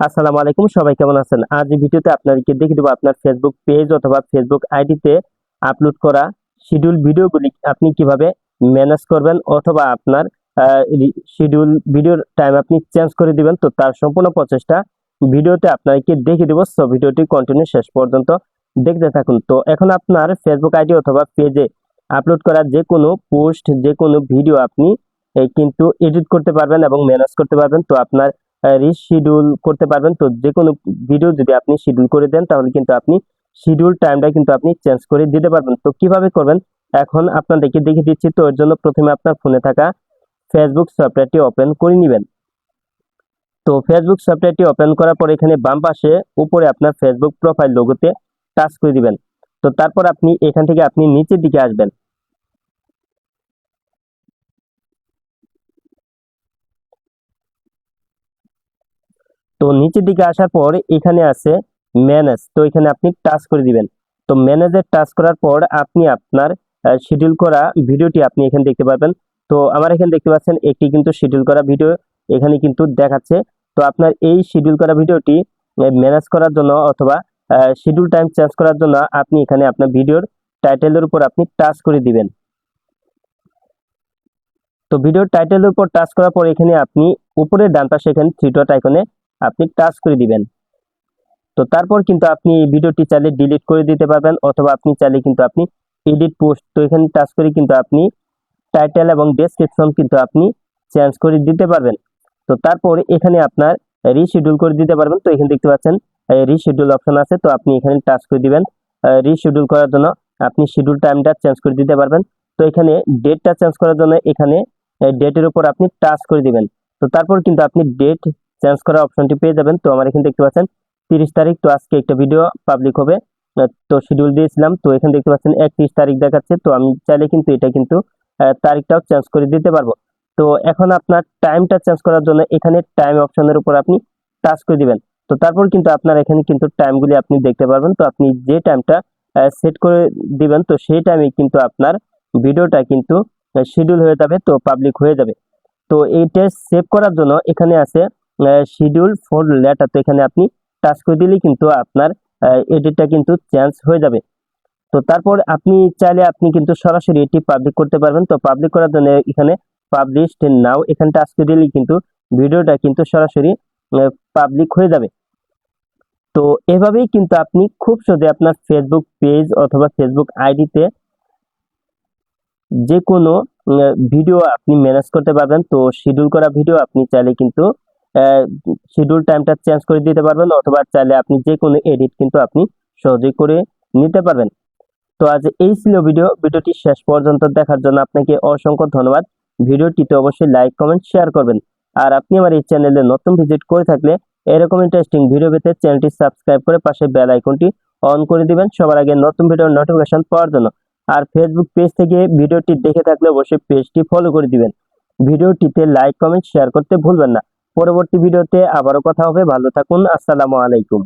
আসসালামু আলাইকুম, সবাই কেমন আছেন? আজ ভিডিওতে আপনাদেরকে দেখিয়ে দেবো আপনার ফেসবুক পেজ অথবা ফেসবুক আইডিতে আপলোড করা শিডিউল ভিডিওগুলি আপনি কীভাবে ম্যানেজ করবেন অথবা আপনার শিডিউল ভিডিওর টাইম আপনি চেঞ্জ করে দিবেন, তো তার সম্পূর্ণ প্রচেষ্টা ভিডিওতে আপনাদেরকে দেখিয়ে দেবো। সো ভিডিওটি কন্টিনিউ শেষ পর্যন্ত দেখতে থাকুন। তো এখন আপনার ফেসবুক আইডি অথবা পেজে আপলোড করা যে কোনো পোস্ট যে কোনো ভিডিও আপনি কিন্তু এডিট করতে পারবেন এবং ম্যানেজ করতে পারবেন। তো আপনার রিশিডিউল করতে পারবেন। তো যে কোনো ভিডিও যদি আপনি শিডিউল করে দেন, তাহলে কিন্তু আপনি শিডিউল টাইমটা কিন্তু আপনি চেঞ্জ করে দিতে পারবেন। তো কীভাবে করবেন? এখন আপনাদেরকে দেখিয়ে দিচ্ছি। তো এর জন্য প্রথমে আপনার ফোনে থাকা ফেসবুক সফটওয়্যারটি ওপেন করে নেবেন। তো ফেসবুক সফটওয়্যারটি ওপেন করার পর এখানে বাম পাশে উপরে আপনার ফেসবুক প্রোফাইল লোগোতে টাচ করে দিবেন। তো তারপর আপনি এখান থেকে আপনি নিচের দিকে আসবেন। তো নিচের দিকে আসার পর এখানে আছে ম্যানেজ তো এখানে আপনি টাচ করে দিবেন। তো ম্যানেজের টাচ করার পর আপনি আপনার শিডিউল করা ভিডিওটি আপনি এখানে দেখতে পাবেন তো আমার এখানে দেখতে পাচ্ছেন একটি কিন্তু শিডিউল করা ভিডিও এখানে কিন্তু দেখাচ্ছে। তো আপনার এই শিডিউল করা ভিডিওটি ম্যানেজ করার জন্য অথবা শিডিউল টাইম চেঞ্জ করার জন্য আপনি এখানে আপনার ভিডিওর টাইটেলের উপর আপনি টাচ করে দিবেন। তো ভিডিওর টাইটেলের উপর টাচ করার পর এখানে আপনি উপরের ডান পাশে এখানে থ্রি আইকনে আপনি টাচ করে দিবেন। তো তারপর কিন্তু আপনি ভিডিওটি চাইলে ডিলিট করে দিতে পারবেন, অথবা আপনি চাইলে কিন্তু আপনি এডিট পোস্ট তো এখানে টাচ করে কিন্তু আপনি টাইটেল এবং ডেসক্রিপশন কিন্তু আপনি চেঞ্জ করে দিতে পারবেন। তো তারপর এখানে আপনার রিশিডিউল করে দিতে পারবেন। তো এখানে দেখতে পাচ্ছেন রিশিডিউল অপশন আছে, তো আপনি এখানে টাচ করে দিবেন। রিশিডিউল করার জন্য আপনি শিডিউল টাইমটা চেঞ্জ করে দিতে পারবেন। তো এখানে ডেটটা চেঞ্জ করার জন্য এখানে ডেটের উপর আপনি টাচ করে দিবেন। তো তারপর কিন্তু আপনি ডেট চেঞ্জ করার অপশনটি পেয়ে যাবেন। তো আমার এখানে দেখতে পাচ্ছেন, তিরিশ তারিখ, তো আজকে একটা ভিডিও পাবলিক হবে। তো শিডিউল দিয়েছিলাম, তো এখানে দেখতে পাচ্ছেন, একত্রিশ তারিখ দেখাচ্ছে। তো আমি চাইলে কিন্তু এটা কিন্তু তারিখটাও চেঞ্জ করে দিতে পারব। তো এখন আপনার টাইমটা চেঞ্জ করার জন্য এখানে টাইম অপশনের উপর আপনি টাচ করে দিবেন। তো তারপর কিন্তু আপনার এখানে কিন্তু টাইমগুলি আপনি দেখতে পারবেন। তো আপনি যে টাইমটা সেট করে দিবেন, তো সেই টাইমে কিন্তু আপনার ভিডিওটা কিন্তু শিডিউল হয়ে যাবে, তো পাবলিক হয়ে যাবে। তো এইটা সেভ করার জন্য এখানে আছে শিডিউল ফর লেটার তো এখানে আপনি টাচ করে দিলেই কিন্তু আপনার এডিটটা কিন্তু চেঞ্জ হয়ে যাবে। তো তারপর আপনি চাইলে আপনি কিন্তু সরাসরি এটি পাবলিক করতে পারবেন। তো পাবলিক করার জন্য এখানে পাবলিশড নাও এখানে টাচ করে দিলেই কিন্তু ভিডিওটা কিন্তু সরাসরি পাবলিক হয়ে যাবে। তো এভাবেই কিন্তু আপনি খুব সহজে আপনার ফেসবুক পেজ অথবা ফেসবুক আইডিতে যে কোনো ভিডিও আপনি ম্যানেজ করতে পারবেন। তো শিডিউল করা ভিডিও আপনি চাইলে কিন্তু শিডিউল টাইমটা চেঞ্জ করে দিতে পারবেন অথবা চাইলে আপনি যে কোনো এডিট কিন্তু আপনি সহজেই করে নিতে পারবেন। তো আজ এই ছিল ভিডিও ভিডিওটি শেষ পর্যন্ত দেখার জন্য আপনাকে অসংখ্য ধন্যবাদ। ভিডিওটিতে অবশ্যই লাইক কমেন্ট শেয়ার করবেন। আর আপনি আমার এই চ্যানেলে নতুন ভিজিট করে থাকলে এরকম ইন্টারেস্টিং ভিডিও পেতে চ্যানেলটি সাবস্ক্রাইব করে পাশে বেল আইকনটি অন করে দিবেন সবার আগে নতুন ভিডিওর নোটিফিকেশন পাওয়ার জন্য। আর ফেসবুক পেজ থেকে ভিডিওটি দেখে থাকলে অবশ্যই পেজটি ফলো করে দিবেন। ভিডিওটিতে লাইক কমেন্ট শেয়ার করতে ভুলবেন না। পরবর্তী ভিডিওতে আবারও কথা হবে। ভালো থাকুন। আসসালামু আলাইকুম।